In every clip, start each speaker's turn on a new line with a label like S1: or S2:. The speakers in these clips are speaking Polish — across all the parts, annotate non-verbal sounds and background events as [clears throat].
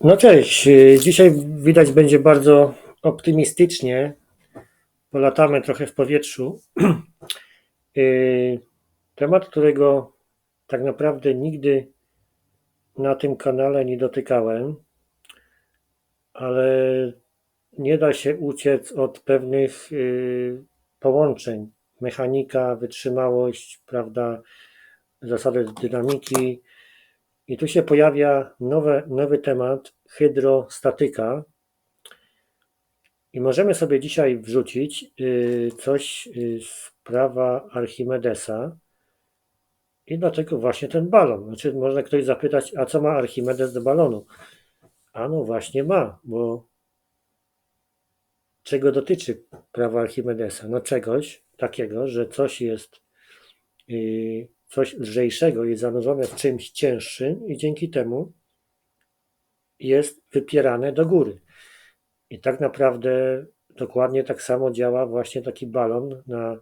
S1: No cześć. Y, Dzisiaj widać będzie bardzo optymistycznie. Polatamy trochę w powietrzu. [clears throat] Y, Temat, którego tak naprawdę nigdy na tym kanale nie dotykałem, ale nie da się uciec od pewnych y, połączeń. Mechanika, wytrzymałość, prawda, zasady dynamiki. I tu się pojawia nowe, nowy temat hydrostatyka. I możemy sobie dzisiaj wrzucić y, coś y, z prawa Archimedesa. I dlaczego właśnie ten balon? Znaczy, można ktoś zapytać, a co ma Archimedes do balonu? A no właśnie ma, bo czego dotyczy prawo Archimedesa? No czegoś takiego, że coś jest, yy, coś lżejszego jest zanurzone w czymś cięższym i dzięki temu jest wypierane do góry. I tak naprawdę dokładnie tak samo działa właśnie taki balon na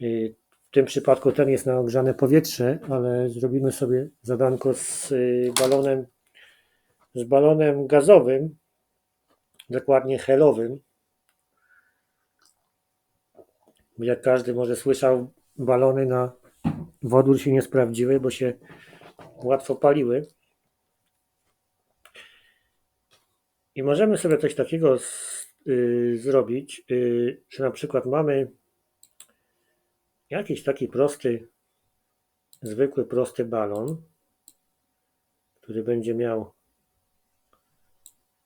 S1: yy, w tym przypadku ten jest na ogrzane powietrze, ale zrobimy sobie zadanko z yy, balonem z balonem gazowym, dokładnie helowym. Jak każdy może słyszał, balony na wodór się nie sprawdziły, bo się łatwo paliły. I możemy sobie coś takiego z, y, zrobić, y, że na przykład mamy jakiś taki prosty, zwykły, prosty balon, który będzie miał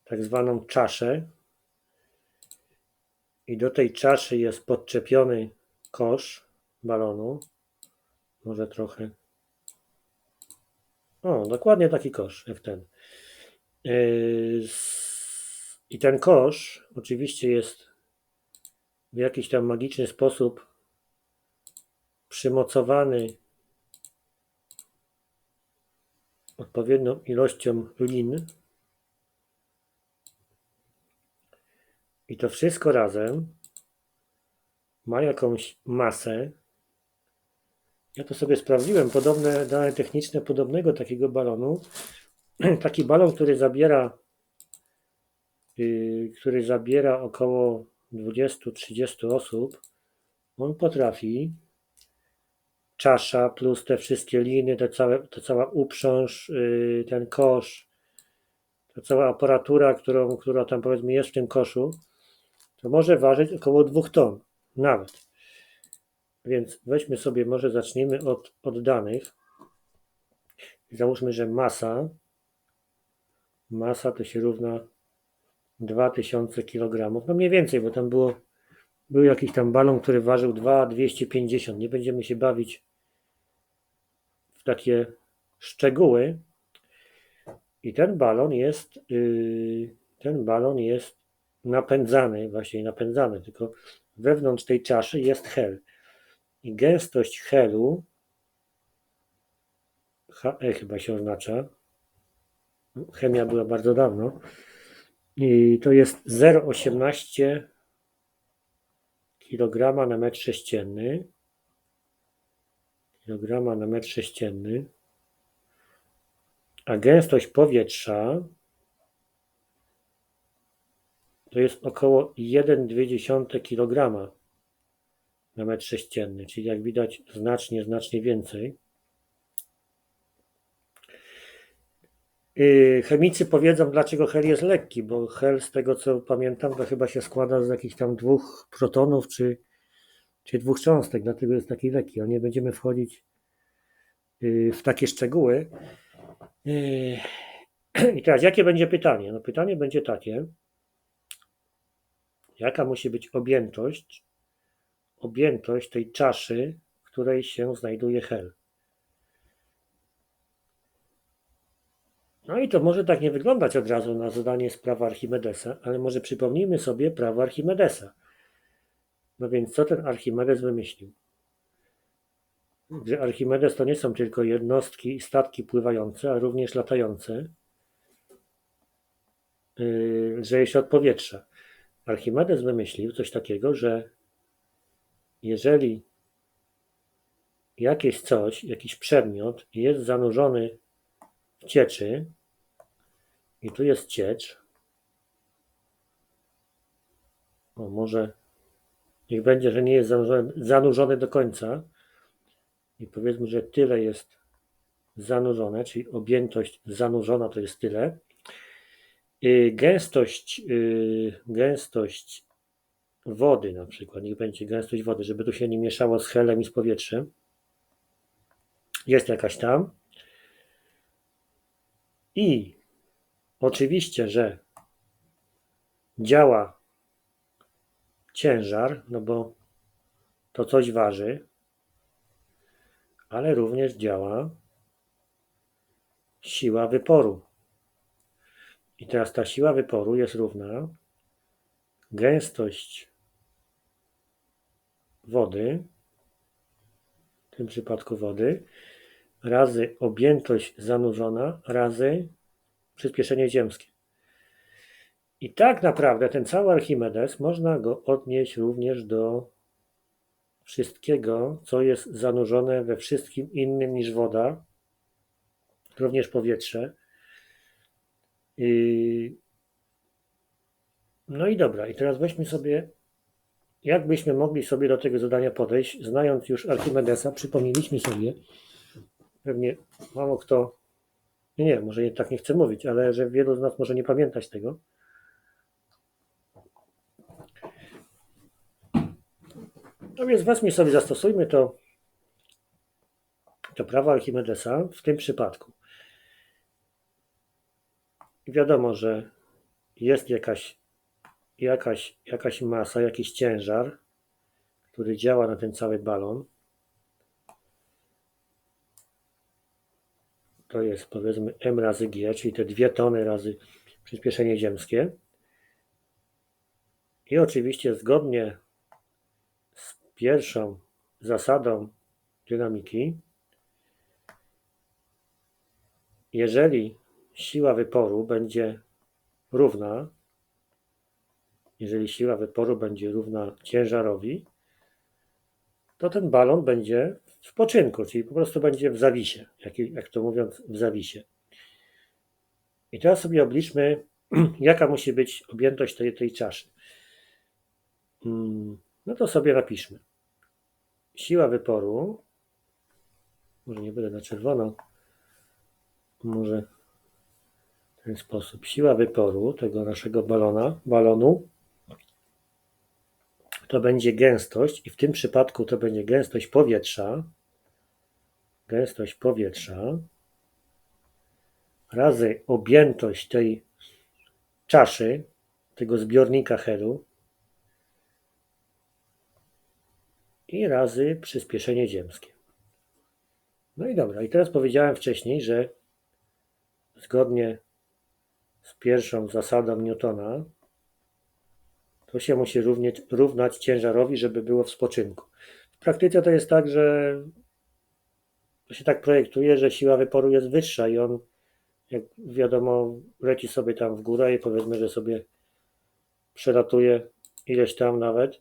S1: tak zwaną czaszę i do tej czaszy jest podczepiony kosz balonu. Może trochę. O, dokładnie taki kosz jak ten. Yy, I ten kosz oczywiście jest w jakiś tam magiczny sposób przymocowany odpowiednią ilością lin. I to wszystko razem ma jakąś masę. Ja to sobie sprawdziłem, podobne dane techniczne podobnego takiego balonu. [clears throat] Taki balon, który zabiera, yy, który zabiera około 20-30 osób, on potrafi czasza plus te wszystkie liny, te całe, ta cała uprząż, yy, ten kosz, ta cała aparatura, którą, która tam powiedzmy jest w tym koszu, to może ważyć około 2 ton, nawet. Więc weźmy sobie, może zacznijmy od, od danych. Załóżmy, że masa, masa to się równa 2000 kg. No mniej więcej, bo tam było, był jakiś tam balon, który ważył 2,250. Nie będziemy się bawić w takie szczegóły. I ten balon jest, yy, ten balon jest napędzany, właśnie napędzany, tylko wewnątrz tej czaszy jest hel. I gęstość helu, HE chyba się oznacza, chemia była bardzo dawno, i to jest 0,18 kg na metr sześcienny. Kilograma na metr sześcienny. A gęstość powietrza to jest około 1,2 kg na metr sześcienny, czyli jak widać znacznie, znacznie więcej. Yy, chemicy powiedzą, dlaczego hel jest lekki, bo hel, z tego co pamiętam, to chyba się składa z jakichś tam dwóch protonów czy, czy dwóch cząstek, dlatego jest taki lekki. Ale nie będziemy wchodzić yy, w takie szczegóły. Yy, [clears throat] I teraz, jakie będzie pytanie? No pytanie będzie takie, jaka musi być objętość, objętość tej czaszy, w której się znajduje hel. No i to może tak nie wyglądać od razu na zadanie z prawa Archimedesa, ale może przypomnijmy sobie prawo Archimedesa. No więc co ten Archimedes wymyślił? Że Archimedes to nie są tylko jednostki i statki pływające, a również latające, yy, że się od powietrza. Archimedes wymyślił coś takiego, że jeżeli jakieś coś, jakiś przedmiot jest zanurzony w cieczy i tu jest ciecz. O, może niech będzie, że nie jest zanurzony, zanurzony do końca. I powiedzmy, że tyle jest zanurzone, czyli objętość zanurzona to jest tyle. Y, Gęstość, y, gęstość wody na przykład, niech będzie gęstość wody, żeby tu się nie mieszało z helem i z powietrzem. Jest jakaś tam. I oczywiście, że działa ciężar, no bo to coś waży, ale również działa siła wyporu. I teraz ta siła wyporu jest równa gęstość wody, w tym przypadku wody, razy objętość zanurzona, razy przyspieszenie ziemskie. I tak naprawdę ten cały Archimedes można go odnieść również do wszystkiego, co jest zanurzone we wszystkim innym niż woda, również powietrze. No i dobra, i teraz weźmy sobie, jak byśmy mogli sobie do tego zadania podejść, znając już Archimedesa, przypomnieliśmy sobie, pewnie mało kto, nie, nie, może nie, tak nie chcę mówić, ale że wielu z nas może nie pamiętać tego. No więc weźmy sobie, zastosujmy to, to prawo Archimedesa w tym przypadku. Wiadomo, że jest jakaś, jakaś, jakaś masa, jakiś ciężar, który działa na ten cały balon. To jest powiedzmy m razy g, czyli te dwie tony razy przyspieszenie ziemskie. I oczywiście zgodnie z pierwszą zasadą dynamiki, jeżeli siła wyporu będzie równa, jeżeli siła wyporu będzie równa ciężarowi, to ten balon będzie w spoczynku, czyli po prostu będzie w zawisie, jak, jak to mówiąc, w zawisie. I teraz sobie obliczmy, [clears throat] jaka musi być objętość tej, tej czaszy. Hmm, no to sobie napiszmy. Siła wyporu, może nie będę na czerwono, może w ten sposób. Siła wyporu tego naszego balona, balonu to będzie gęstość i w tym przypadku to będzie gęstość powietrza, gęstość powietrza. Razy objętość tej czaszy, tego zbiornika helu i razy przyspieszenie ziemskie. No i dobra, i teraz powiedziałem wcześniej, że zgodnie z pierwszą zasadą Newtona, to się musi równieć, równać ciężarowi, żeby było w spoczynku. W praktyce to jest tak, że to się tak projektuje, że siła wyporu jest wyższa i on, jak wiadomo, leci sobie tam w górę i powiedzmy, że sobie przelatuje ileś tam nawet.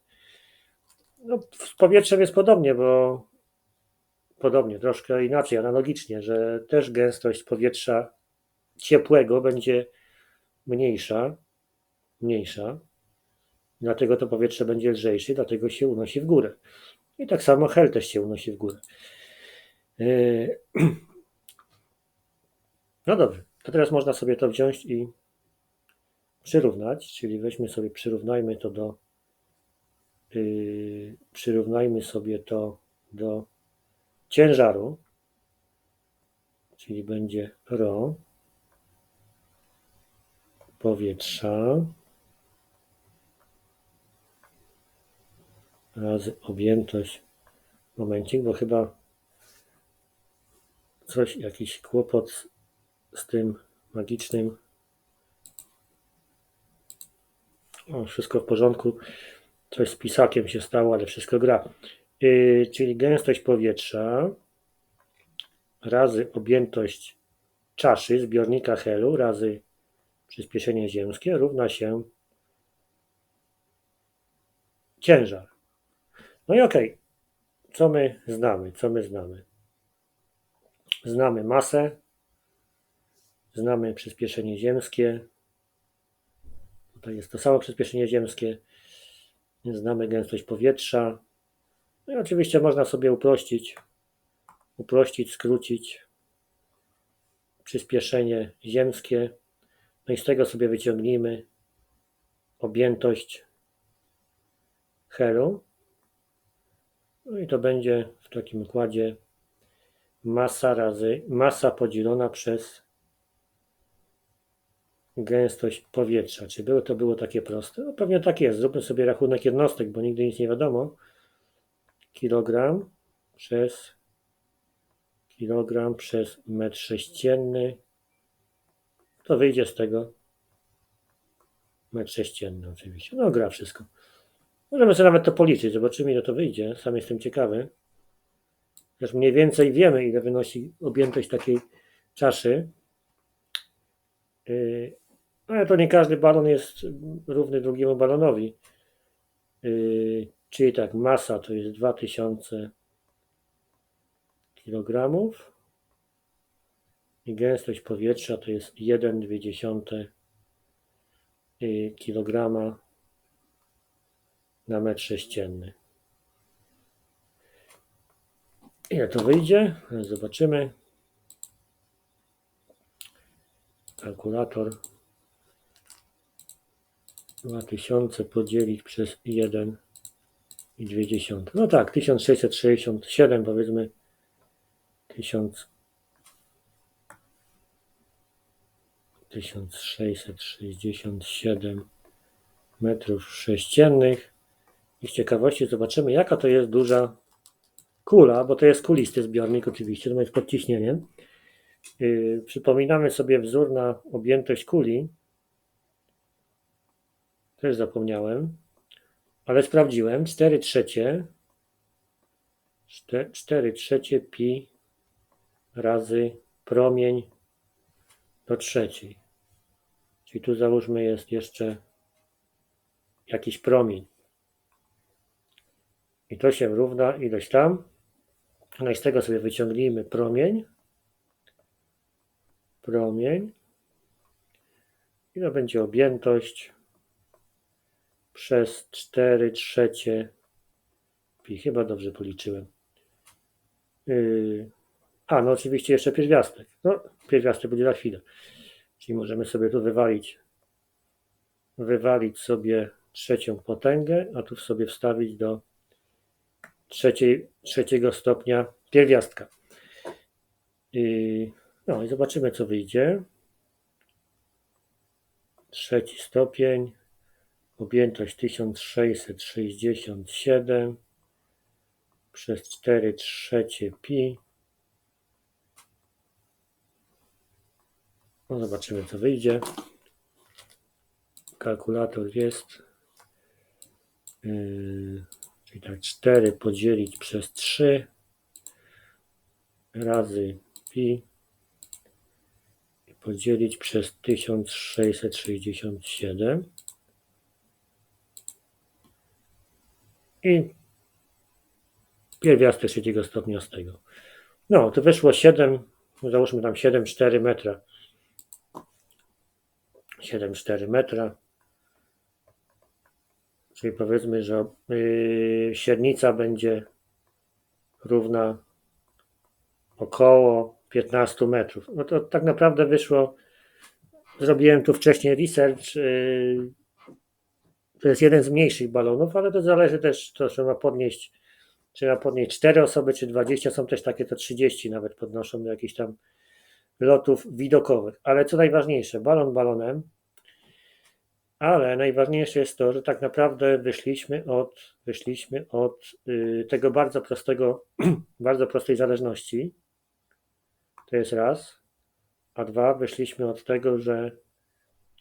S1: No, z powietrzem jest podobnie, bo podobnie, troszkę inaczej, analogicznie, że też gęstość powietrza ciepłego będzie mniejsza, mniejsza, dlatego to powietrze będzie lżejsze, dlatego się unosi w górę. I tak samo hel też się unosi w górę. Yy, no dobrze, to teraz można sobie to wziąć i przyrównać, czyli weźmy sobie, przyrównajmy to do yy, przyrównajmy sobie to do ciężaru, czyli będzie ρ powietrza razy objętość. Momencik, bo chyba coś, jakiś kłopot z tym magicznym. O, wszystko w porządku. Coś z pisakiem się stało, ale wszystko gra. Yy, czyli gęstość powietrza razy objętość czaszy zbiornika helu razy przyspieszenie ziemskie równa się ciężar. No i okej, okay. co my znamy? Co my znamy? Znamy masę, Znamy przyspieszenie ziemskie. Tutaj jest to samo przyspieszenie ziemskie. Znamy gęstość powietrza. No i oczywiście można sobie uprościć, uprościć, skrócić przyspieszenie ziemskie. No i z tego sobie wyciągnijmy objętość heru. No i to będzie w takim układzie masa razy masa podzielona przez gęstość powietrza. Czy było to było takie proste? No pewnie tak jest. Zróbmy sobie rachunek jednostek, bo nigdy nic nie wiadomo. Kilogram przez kilogram przez metr sześcienny. To wyjdzie z tego metr sześcienny oczywiście. No gra wszystko. Możemy sobie nawet to policzyć, zobaczymy ile to wyjdzie. Sam jestem ciekawy. Już mniej więcej wiemy, ile wynosi objętość takiej czaszy. Yy, ale to nie każdy balon jest równy drugiemu balonowi. Yy, czyli tak, masa to jest 2000 kg i gęstość powietrza to jest 1,2 kg na metr sześcienny. Ile to wyjdzie? Zobaczymy. Kalkulator 2000 podzielić przez 1,2. No tak, 1667 powiedzmy 1000 1667 metrów sześciennych. I z ciekawości zobaczymy, jaka to jest duża kula, bo to jest kulisty zbiornik oczywiście, to jest pod ciśnieniem. Yy, przypominamy sobie wzór na objętość kuli. Też zapomniałem, ale sprawdziłem. 4 trzecie 4 trzecie pi razy promień do trzeciej. Czyli tu załóżmy jest jeszcze jakiś promień. I to się równa ilość tam. No i z tego sobie wyciągnijmy promień. Promień. I to będzie objętość przez 4 trzecie pi. Chyba dobrze policzyłem. Yy, a, no oczywiście jeszcze pierwiastek. No, pierwiastek będzie za chwilę. Czyli możemy sobie tu wywalić, wywalić sobie trzecią potęgę, a tu sobie wstawić do trzeciej, trzeciego stopnia pierwiastka. I, no i zobaczymy, co wyjdzie. Trzeci stopień, objętość 1667 przez 4 trzecie pi No zobaczymy co wyjdzie. Kalkulator jest. Yy, czyli tak 4 podzielić przez 3 razy pi podzielić przez 1667 i pierwiastek trzeciego stopnia z tego. No, to wyszło 7, załóżmy tam 7,4 metra 7,4 metra. Czyli powiedzmy, że yy, średnica będzie równa około 15 metrów. No to tak naprawdę wyszło, zrobiłem tu wcześniej research, yy, to jest jeden z mniejszych balonów, ale to zależy też, to trzeba podnieść, trzeba podnieść 4 osoby czy 20, są też takie to 30 nawet podnoszą do jakichś tam lotów widokowych. Ale co najważniejsze, balon balonem, ale najważniejsze jest to, że tak naprawdę wyszliśmy od, wyszliśmy od y, tego bardzo prostego, [clears throat] bardzo prostej zależności. To jest raz. A dwa, wyszliśmy od tego, że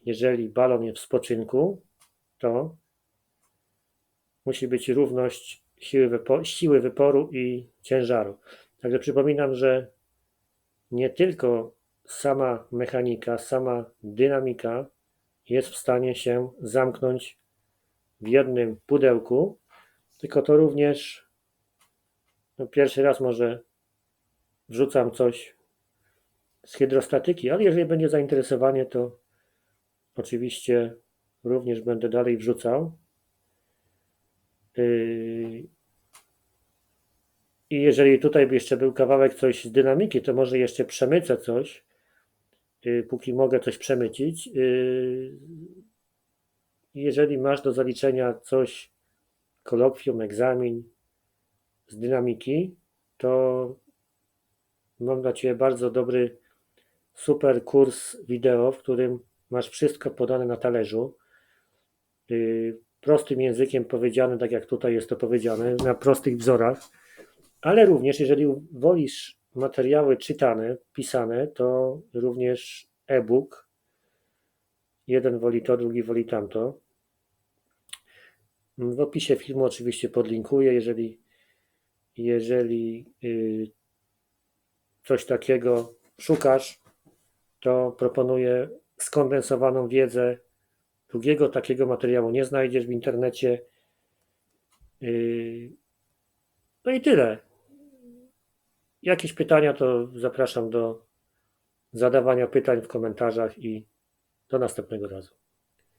S1: jeżeli balon jest w spoczynku, to musi być równość siły, wypo siły wyporu i ciężaru. Także przypominam, że nie tylko sama mechanika, sama dynamika jest w stanie się zamknąć w jednym pudełku, tylko to również no pierwszy raz może wrzucam coś z hydrostatyki, ale jeżeli będzie zainteresowanie, to oczywiście również będę dalej wrzucał. Yy, I jeżeli tutaj by jeszcze był kawałek coś z dynamiki, to może jeszcze przemycę coś, póki mogę coś przemycić. Yy, Jeżeli masz do zaliczenia coś, kolokwium, egzamin z dynamiki, to mam dla Ciebie bardzo dobry, super kurs wideo, w którym masz wszystko podane na talerzu. Yy, prostym językiem powiedziane, tak jak tutaj jest to powiedziane, na prostych wzorach, ale również jeżeli wolisz materiały czytane, pisane, to również e-book. Jeden woli to, drugi woli tamto. W opisie filmu oczywiście podlinkuję, jeżeli, jeżeli yy, coś takiego szukasz, to proponuję skondensowaną wiedzę. Drugiego takiego materiału nie znajdziesz w internecie. Yy, No i tyle. Jakieś pytania, to zapraszam do zadawania pytań w komentarzach i do następnego razu.